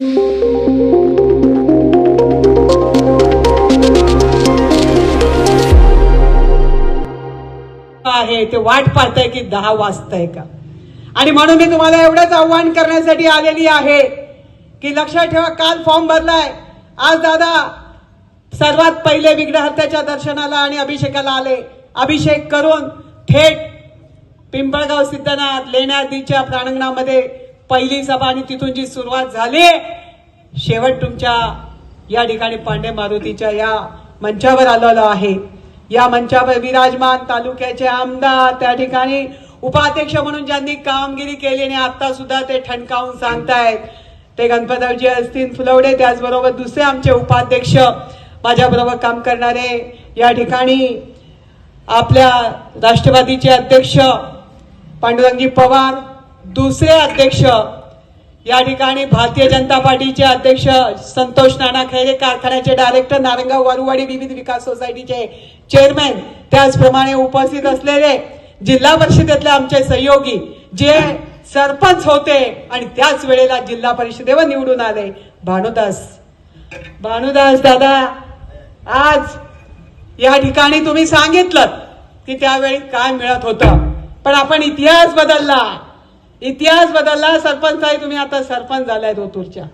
आहे? ते वाट पाहताय की दहा वाजताय का? आणि म्हणून मी तुम्हाला एवढंच आव्हान करण्यासाठी आलेली आहे की लक्षात ठेवा काल फॉर्म भरलाय. आज दादा सर्वात पहिले विघ्नहर्त्याच्या दर्शनाला आणि अभिषेकाला आले. अभिषेक करून थेट पिंपळगाव सिद्धनाथ लेण्यादीच्या प्रांगणामध्ये पहिली सभा आणि तिथून जी सुरुवात झाली शेवट तुमच्या या ठिकाणी पांडे मारुतीच्या या मंचावर आलेलो आहे. या मंचावर विराजमान तालुक्याचे आमदार त्या ठिकाणी उपाध्यक्ष म्हणून ज्यांनी कामगिरी केली आणि आता सुद्धा ते ठणकावून सांगतायत. ते गणपतरावजी असतील फुलवडे त्याचबरोबर दुसरे आमचे उपाध्यक्ष माझ्याबरोबर काम करणारे या ठिकाणी आपल्या राष्ट्रवादीचे अध्यक्ष पांडुरंगी पवार दुसरे अध्यक्ष या ठिकाणी भारतीय जनता पार्टीचे अध्यक्ष संतोष नाना खैरे कारखान्याचे डायरेक्टर नारंगाव वारुवाडी विविध विकास सोसायटीचे चेअरमॅन त्याचप्रमाणे उपस्थित असलेले जिल्हा परिषदेतले आमचे सहयोगी जे सरपंच होते आणि त्याच वेळेला जिल्हा परिषदेवर निवडून आले. भानुदास. भानुदास दादा आज या ठिकाणी तुम्ही सांगितलं की त्यावेळी काय मिळत होतं. पण आपण इतिहास बदलला. इतिहास बदलला सरपंच आहे तुम्ही आता सरपंच झालाय धोतूरच्या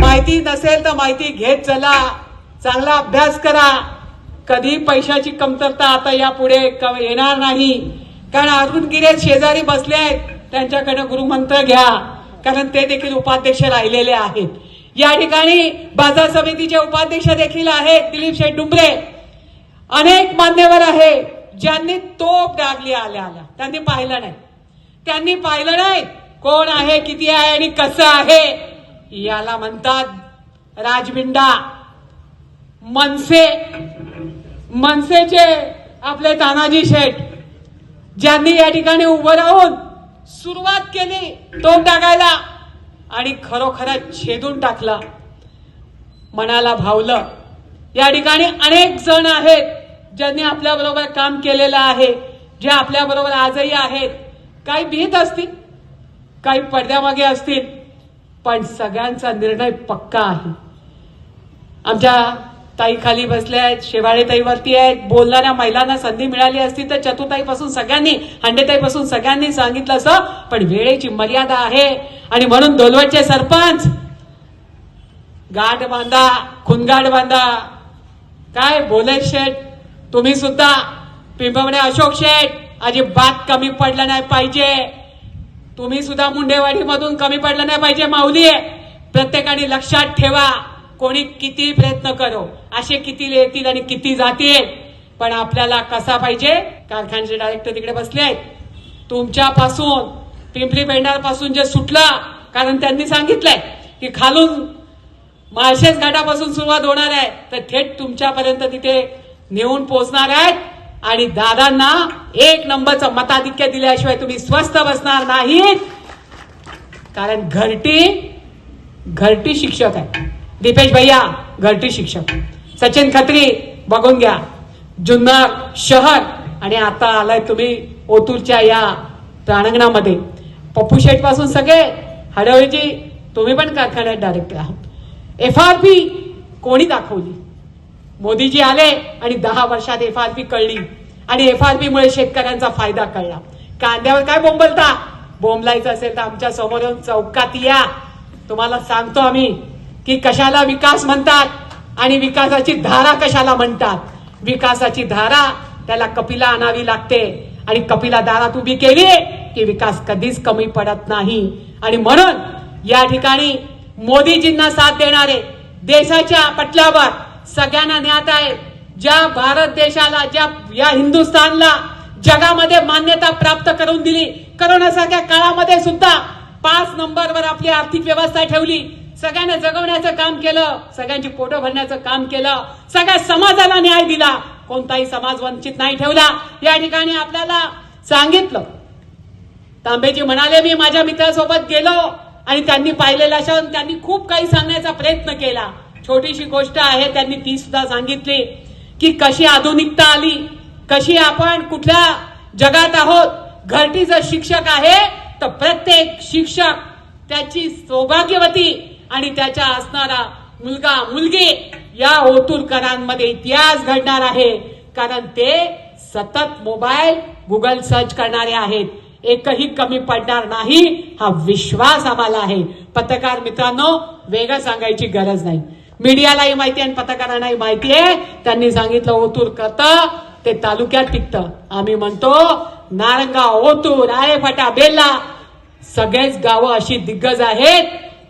माहिती नसेल तर माहिती घेत चला. चांगला अभ्यास करा. कधी पैशाची कमतरता आता यापुढे क- येणार नाही. कारण अरुण गिरे शेजारी बसले आहेत. त्यांच्याकडे गुरुमंत्र घ्या. कारण ते देखील उपाध्यक्ष राहिलेले आहेत. या ठिकाणी बाजार समितीचे उपाध्यक्ष देखील आहेत दिलीप शेठ डुंबरे अनेक मान्यवर आहे ज्यांनी तोप डागली आल्या आल्या. त्यांनी पाहिलं नाही. त्यांनी पाहिलं नाही. कोण आहे किती आहे आणि कसं आहे? याला म्हणतात राजबिंडा. मनसे. मनसेचे आपले तानाजी शेठ ज्यांनी या ठिकाणी उभं राहून सुरुवात केली तोंड टाकायला आणि खरोखर छेदून टाकला. मनाला भावलं. या ठिकाणी अनेक जण आहेत ज्यांनी आपल्याबरोबर काम केलेलं आहे जे आपल्याबरोबर आजही आहेत. काही भीत असतील काही पडद्यामागे असतील पण सगळ्यांचा निर्णय पक्का आहे. आमच्या ताई खाली बसल्या आहेत शेवाळे वरती आहेत बोलणाऱ्या महिलांना संधी मिळाली असती तर चतुर्ताईपासून सगळ्यांनी हंडेताईपासून सगळ्यांनी सांगितलं असं पण वेळेची मर्यादा आहे. आणि म्हणून दोलवटचे सरपंच गाठ बांधा खुनगाठ बांधा. काय बोले शेठ? तुम्ही सुद्धा पिंपवणे अशोक शेठ? अजिबात कमी पडलं नाही पाहिजे. तुम्ही सुद्धा मुंडेवाडी मधून कमी पडलं नाही पाहिजे माऊली. प्रत्येकाने लक्षात ठेवा. कोणी किती प्रयत्न करो असे किती येतील आणि किती जातील. पण आपल्याला कसा पाहिजे? कारखान्याचे डायरेक्टर तिकडे बसले आहेत. तुमच्यापासून पिंपरी पेंडारपासून जे सुटलं कारण त्यांनी सांगितलंय की खालून माळशेज घाटापासून सुरुवात होणार आहे. तर थेट तुमच्यापर्यंत तिथे नेऊन पोहोचणार आहेत. आणि दादांना एक नंबरचं मताधिक्य दिल्याशिवाय तुम्ही स्वस्थ बसणार नाहीत. कारण घरटी घरटी शिक्षक आहे. दीपेश भैया घरटी शिक्षक. सचिन खत्री बघून घ्या. जुन्नर शहर आणि आता आलाय तुम्ही ओतूरच्या या प्रांगणामध्ये. पप्पू शेठपासून सगळे हडवळीजी तुम्ही पण कारखान्यात डायरेक्टर आहात. एफ आर पी कोणी दाखवली? मोदीजी आले आणि दहा वर्षात एफ आर पी कळली. आणि एफ आर पी मुळे शेतकऱ्यांचा फायदा कळला. कांद्यावर काय बोंबलता? बोंबलायचं असेल तर आमच्यासमोर येऊन चौकात या. तुम्हाला सांगतो आम्ही की कशाला विकास म्हणतात आणि विकासाची धारा कशाला म्हणतात? विकासाची धारा त्याला कपिला आणावी लागते. आणि कपिला दारात उभी केली की विकास कधीच कमी पडत नाही. आणि म्हणून या ठिकाणी मोदीजींना साथ देणारे देशाच्या पटलावर सगळ्यांना ज्ञात आहे ज्या भारत देशाला ज्या या हिंदुस्थानला जगामध्ये मान्यता प्राप्त करून दिली करोनासारख्या काळामध्ये सुद्धा पाच नंबरवर आपली आर्थिक व्यवस्था ठेवली. सगळ्यांना जगवण्याचं काम केलं सगळ्यांची पोटं भरण्याचं काम केलं सगळ्या समाजाला न्याय दिला. कोणताही समाज वंचित नाही ठेवला. या ठिकाणी आपल्याला सांगितलं. तांबेजी म्हणाले मी माझ्या मित्रासोबत गेलो आणि त्यांनी पाहिलेला क्षण त्यांनी खूप काही सांगण्याचा प्रयत्न केला. छोटीशी गोष्ट आहे त्यांनी ती सुद्धा सांगितली की कशी आधुनिकता आली कशी आपण कुठल्या जगात आहोत. घरटी जर शिक्षक आहे तर प्रत्येक शिक्षक त्याची सौभाग्यवती आणि त्याच्या असणारा मुलगा मुलगी या ओतूरकरांमध्ये इतिहास घडणार आहे. कारण ते सतत मोबाईल गुगल सर्च करणारे आहेत. एकही कमी पडणार नाही हा विश्वास आम्हाला आहे. पत्रकार मित्रांनो वेगळं सांगायची गरज नाही. मीडियालाही माहिती आहे आणि पत्रकारांनाही माहिती आहे. त्यांनी सांगितलं ओतूर करतं ते तालुक्यात टिकतं आम्ही म्हणतो नारंगा ओतूर आळेफाटा बेल्ला सगळेच गावं अशी दिग्गज आहेत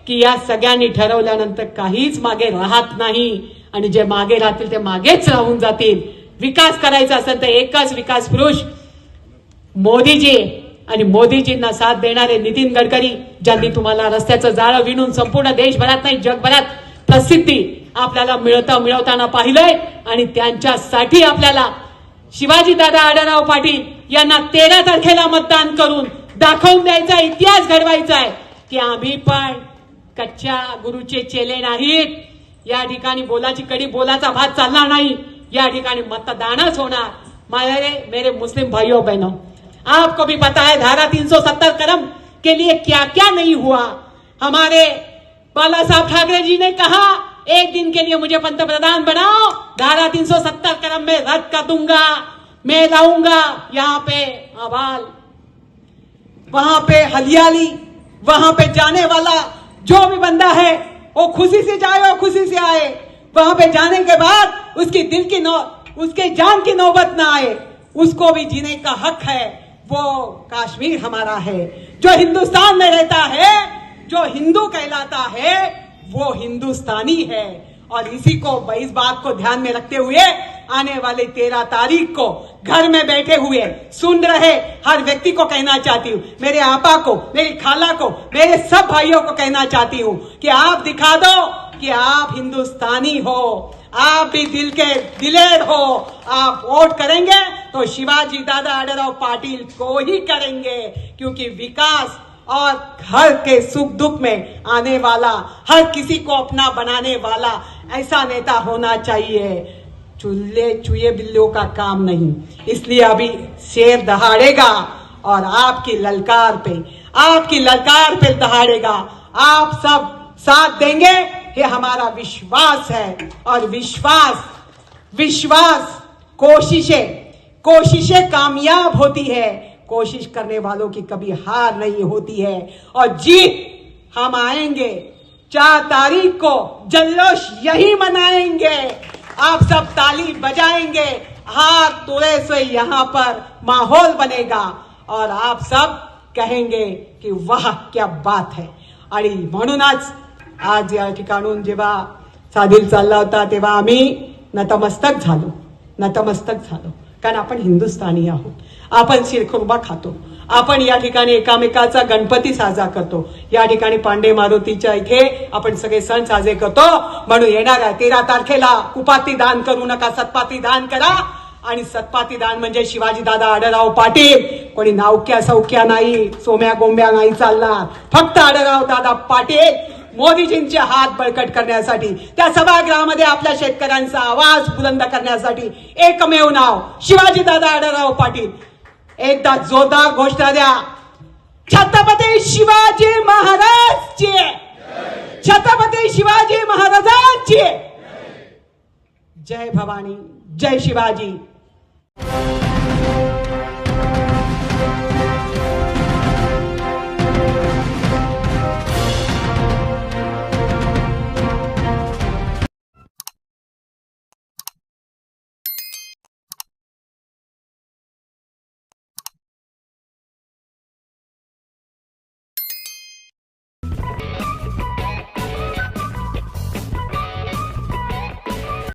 की या सगळ्यांनी ठरवल्यानंतर काहीच मागे राहत नाही. आणि जे मागे राहतील ते मागेच राहून जातील. विकास करायचा असेल तर एकच विकास पुरुष मोदीजी आणि मोदीजींना साथ देणारे नितीन गडकरी ज्यांनी तुम्हाला रस्त्याचं जाळं विणून संपूर्ण देशभरात नाही जगभरात प्रसिद्धी आपल्याला मिळता मिळवताना पाहिलंय आणि त्यांच्यासाठी आपल्याला शिवाजी दादा आडराव पाटील यांना तेरा तारखेला मतदान करून दाखवून द्यायचा इतिहास घडवायचा आहे की आम्ही पण कच्च्या गुरुचे चेले नाहीत. या ठिकाणी बोलाची कडी बोलाचा भात चालणार नाही. या ठिकाणी मतदानच होणार. मेरे मेरे मुस्लिम भाइयों बहनों आपको भी पता है धारा 370 कलम के लिए क्या क्या नहीं हुआ. हमारे बाला साहब ठाकरे जी ने कहा, एक दिन के लिए मुझे पंत प्रधान बनाओ, धारा 370 कदम में रद्द कर दूँगा, मैं लाऊँगा यहाँ पे आवाल, वहाँ पे हरियाली, वहाँ पे जाने वाला जो भी बंदा है, वो खुशी से जाए और खुशी से आए। वहाँ पे जाने के बाद उसकी दिल की नौ, उसके जान की नौबत ना आए। उसको भी जीने का हक है, वो कश्मीर हमारा है, जो हिंदुस्तान में रहता है जो हिंदू कहलाता है, वो हिंदुस्तानी है। और इसी को, इस बात को ध्यान में रखते हुए, आने वाले तेरह तारीख को घर में बैठे हुए, सुन रहे हर व्यक्ति को कहना चाहती हूँ। मेरे आपा को, मेरी खाला को, मेरे सब भाइयों को कहना चाहती हूँ कि आप दिखा दो कि आप हिंदुस्तानी हो। आप भी दिल के दिलेर हो। आप वोट करेंगे तो शिवाजी दादा अडराव पाटिल को ही करेंगे, क्योंकि विकास और घर के सुख दुख में आने वाला, हर किसी को अपना बनाने वाला, ऐसा नेता होना चाहिए। चूल्हे चूहे बिल्लियों का काम नहीं, इसलिए अभी शेर दहाड़ेगा और आपकी ललकार पे, आपकी ललकार पे दहाड़ेगा। आप सब साथ देंगे, ये हमारा विश्वास है। और विश्वास विश्वास कोशिशें कोशिशें कामयाब होती है। कोशिश करने वालों की कभी हार नहीं होती है। और जीत हम आएँगे। चार तारीख को जल्लोश यही मनाएँगे। आप सब ताली बजाएँगे। हाथ तोड़े से यहाँ पर माहौल बनेगा। और आप सब कहेंगे की वाह, क्या बात है। आणि म्हणूनच आज या ठिकाणून जेव्हा साधील चालला होता तेव्हा आम्ही नतमस्तक झालो। नतमस्तक झालो। कारण आपण हिंदुस्थानी आहोत. आपण शिरखुर्मा खातो. आपण या ठिकाणी एकामेकाचा गणपती साजरा करतो. या ठिकाणी पांडे मारुतीच्या इथे आपण सगळे सण साजरे करतो. म्हणून येणार आहे तेरा तारखेला. कुपाती दान करू नका सत्पाती दान करा. आणि सत्पाती दान म्हणजे शिवाजी दादा आडराव पाटील. कोणी नावक्या सौक्या नाही सोम्या गोंब्या नाही चालणार. फक्त आडराव दादा पाटील. मोदीजींचे हात बळकट करण्यासाठी त्या सभागृहामध्ये आपल्या शेतकऱ्यांचा आवाज बुलंद करण्यासाठी एकमेव नाव शिवाजी दादा आडराव पाटील. एकदा जोरदार घोषणा द्या. छत्रपती शिवाजी महाराजचे. छत्रपती शिवाजी महाराजांचे. जय भवानी जय शिवाजी.